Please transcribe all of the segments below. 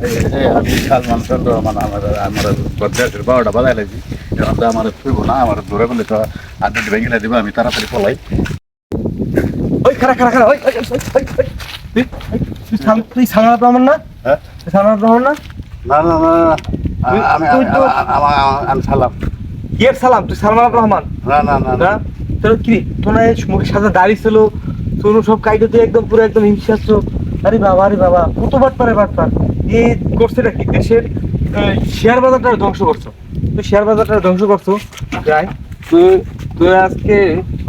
আমি সালমান রহমান আমার আমার দেশের বারোটা বাজাই লাগছি। এখন তো আমার শুইব না আমার ধরে বলে তো আড্ডা ভেঙে দিব আমি তাড়াতাড়ি পলাই। ওই খারা খারা খারা ওই। তুই না? হ্যাঁ? তুই সালমান না? না না না না। আমি সালাম। কি সালাম? তুই সালমান রহমান? না না না না। তোর কি তোর মুখের সাথে দাড়ি ছিল তোর সব কাইটে তুই একদম পুরো একদম হিংসাচ্ছ আরে বাবা আরে বাবা কত বাট পারে বাট পার এই করছে কি? দেশের শেয়ার বাজারটা ধ্বংস করছ। তুই শেয়ার বাজারটা ধ্বংস করছ যাই তুই তুই আজকে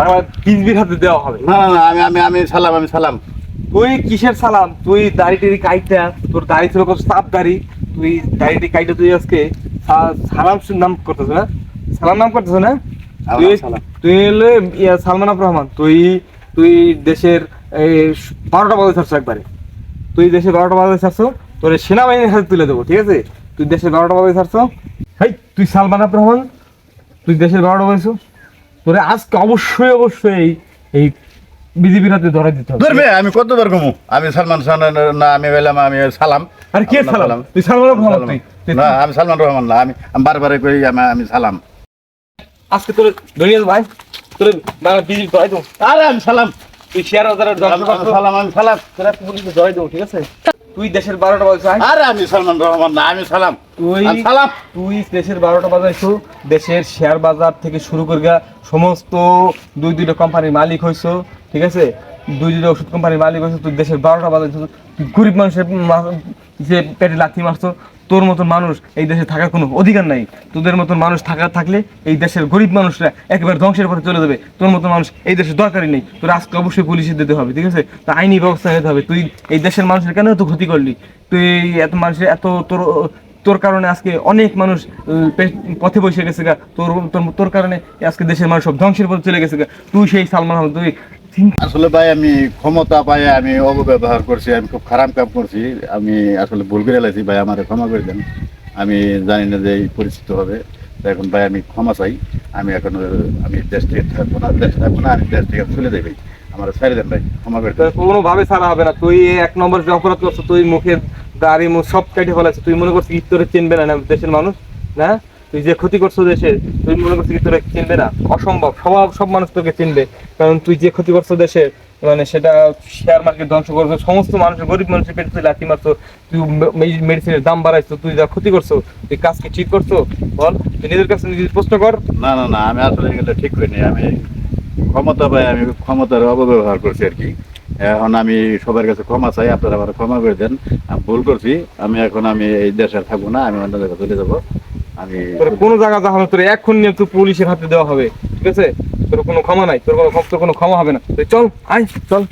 আমার বিজবির হাতে দেওয়া হবে। না না না আমি আমি আমি সালাম আমি সালাম। তুই কিসের সালাম? তুই দাড়ি টেরি কাইটা তোর দাড়ি ছিল কত সাপ দাড়ি তুই দাড়ি টেরি কাইটা তুই আজকে সালাম নাম করতেছ না সালাম নাম করতেছ না তুই। তুই হলে সালমান রহমান তুই তুই দেশের এই বারোটা বাজে ছাড়ছো একবারে। তুই দেশের বারোটা বাজে ছাড়ছো তোর সেনাবাহিনীর হাতে তুলে দেবো ঠিক আছে? তুই দেশের বারোটা বাজে ছাড়ছো? হেই তুই সালমান আফ রহমান তুই দেশের বারোটা বাজেছো তোরে আজকে অবশ্যই অবশ্যই এই এই বিজেপির হাতে ধরা দিতে হবে। ধরবে আমি কতবার ঘুমু আমি সালমান খান না আমি বললাম আমি সালাম। আরে কে সালাম? তুই সালমান রহমান তুই না আমি সালমান রহমান না আমি বারবার করি আমি আমি সালাম। আজকে তোর ধরিয়ে ভাই তোর বাংলা বিজেপি ধরাই দেবো। আরে আমি সালাম। তুই শেয়ার বাজারের সালাম আমি সালাম। তোরা পুলিশে ধরাই দেবো ঠিক আছে? তুই দেশের বারোটা বাজে আয়। আরে আমি সালমান রহমান না আমি সালাম। তুই সালাম। তুই দেশের বারোটা বাজাইছো দেশের শেয়ার বাজার থেকে শুরু করে সমস্ত দুই দুইটা কোম্পানির মালিক হইছো ঠিক আছে? দুই দুইটা ওষুধ কোম্পানির মালিক হইছো তুই দেশের বারোটা তুই গরিব মানুষের যে পেটে লাথি মারছো, তোর মতন মানুষ এই দেশে থাকার কোনো অধিকার নাই। তোদের মতন মানুষ থাকা থাকলে এই দেশের গরিব মানুষরা একেবারে ধ্বংসের পথে চলে যাবে। তোর মতন মানুষ এই দেশের দরকারই নেই। তোর আজকে অবশ্যই পুলিশে দিতে হবে, ঠিক আছে? তা আইনি ব্যবস্থা নিতে হবে। তুই এই দেশের মানুষের কেন এত ক্ষতি করলি? তুই এত মানুষের এত তোর তোর কারণে আজকে অনেক মানুষ পথে বসে গেছে গা। তোর, তোর- কারণে আজকে দেশের মানুষ সব ধ্বংসের পথে চলে গেছে গা। তুই সেই সালমান তুই আসলে ভাই, আমি ক্ষমতা পাই আমি অপব্যবহার করছি, আমি খুব খারাপ কাম করছি। আমি আসলে ভুল করে এলাইছি ভাই, আমার ক্ষমা করে দেন। আমি জানি না যে পরিচিত হবে এখন ভাই, আমি ক্ষমা চাই। আমি এখন, আমি দেশ থেকে থাকব না, দেশ থাকব না, আমি দেশ থেকে চলে যাই, ভাই। আমার ছেড়ে দেন, ভাই, ক্ষমা করে কোনোভাবে ছাড়া হবে না। তুই এক নম্বর যে অপরাধ করছ, তুই মুখের দাড়ি, মুখ সব কেটে ফেলাচ্ছ তুই মনে করছিস তোরে চিনবে না দেশের মানুষ? না? তুই যে ক্ষতি করছ দেশের, তুই মনে করছিস কি তোরে চিনবে না? অসম্ভব, সব সব মানুষ তোকে চিনবে। কারণ তুই যে ক্ষতি করছ দেশের মানে সেটা শেয়ার মার্কেট ধ্বংস করছ, সমস্ত মানুষের গরিব মানুষের পেটে তুই লাথি মারছো, তুই মেডিসিনের দাম বাড়াইছো, তুই যা ক্ষতি করছ, তুই কাজকে ঠিক করছ? বল, তুই নিজের কাছে নিজে প্রশ্ন কর। না না না, আমি আসলে এগুলো ঠিক করিনি, আমি ক্ষমতা পাই, আমি ক্ষমতার অপব্যবহার করছি আর কি। এখন আমি সবার কাছে ক্ষমা চাই, আপনারা আমার ক্ষমা করে দেন। আমি ভুল করছি, আমি এখন আমি এই দেশে থাকব না, আমি অন্য জায়গায় চলে যাব। তোর কোনো জায়গা যাওয়া তোর এখন নিয়ে তোর পুলিশের হাতে দেওয়া হবে ঠিক আছে? তোর কোনো ক্ষমা নাই তোর কোনো তোর কোনো ক্ষমা হবে না। তুই চল আয় চল।